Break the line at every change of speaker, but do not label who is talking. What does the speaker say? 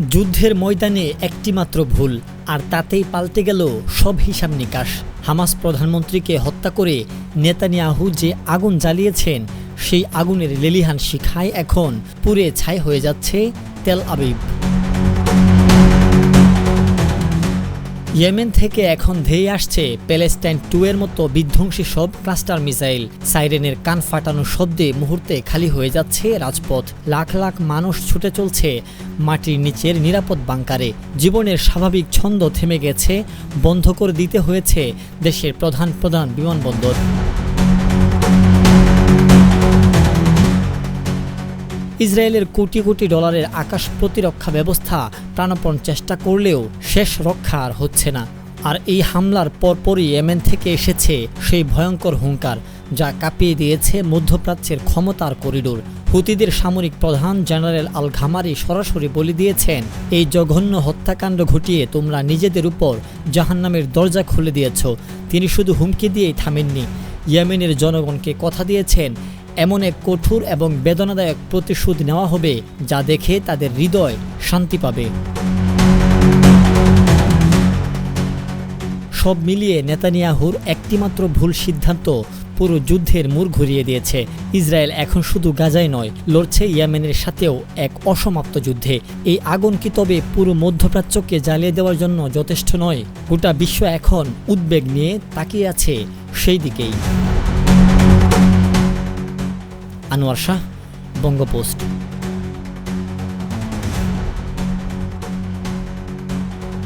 যুদ্ধের ময়দানে একটিমাত্র ভুল, আর তাতেই পাল্টে গেল সব হিসাব নিকাশ হামাস প্রধানমন্ত্রীকে হত্যা করে নেতানিয়াহু যে আগুন জ্বালিয়েছেন, সেই আগুনের লেলিহান শিখায় এখন পুরে ছাই হয়ে যাচ্ছে তেল আবিব। ইয়েমেন থেকে এখন ধেয়ে আসছে প্যালেস্টাইন টু এর মতো বিধ্বংসী সব ক্লাস্টার মিসাইল। সাইরেনের কান ফাটানো শব্দে মুহূর্তে খালি হয়ে যাচ্ছে রাজপথ। লাখ লাখ মানুষ ছুটে চলছে মাটির নিচের নিরাপদ বাংকারে। জীবনের স্বাভাবিক ছন্দ থেমে গেছে, বন্ধ করে দিতে হয়েছে দেশের প্রধান প্রধান বিমানবন্দর। ইসরায়েলের কোটি কোটি ডলারের আকাশ প্রতিরক্ষা ব্যবস্থা প্রাণপণ চেষ্টা করলেও শেষ রক্ষা আর হচ্ছে না। আর এই হামলার পরপরই ইয়েমেন থেকে এসেছে সেই ভয়ঙ্কর হুঙ্কার, যা কাঁপিয়ে দিয়েছে মধ্যপ্রাচ্যের ক্ষমতার করিডোর। হুতিদের সামরিক প্রধান জেনারেল আল ঘামারি সরাসরি বলে দিয়েছেন, এই জঘন্য হত্যাকাণ্ড ঘটিয়ে তোমরা নিজেদের উপর জাহান্নামের দরজা খুলে দিয়েছ। তিনি শুধু হুমকি দিয়েই থামেননি। ইয়েমেনের জনগণকে কথা দিয়েছেন এমন এক কঠোর এবং বেদনাদায়ক প্রতিশোধ নেওয়া হবে যা দেখে তাদের হৃদয় শান্তি পাবে। সব মিলিয়ে নেতানিয়াহুর একটিমাত্র ভুল সিদ্ধান্ত পুরো যুদ্ধের মূর ঘুরিয়ে দিয়েছে। ইসরায়েল এখন শুধু গাজায় নয়, লড়ছে ইয়েমেনের সাথেও এক অসমাপ্ত যুদ্ধে। এই আগুন কি তবে পুরো মধ্যপ্রাচ্যকে জ্বালিয়ে দেওয়ার জন্য যথেষ্ট নয়? গোটা বিশ্ব এখন উদ্বেগ নিয়ে তাকিয়ে আছে সেই দিকেই। আনোয়ার শাহ বঙ্গপোস্ট।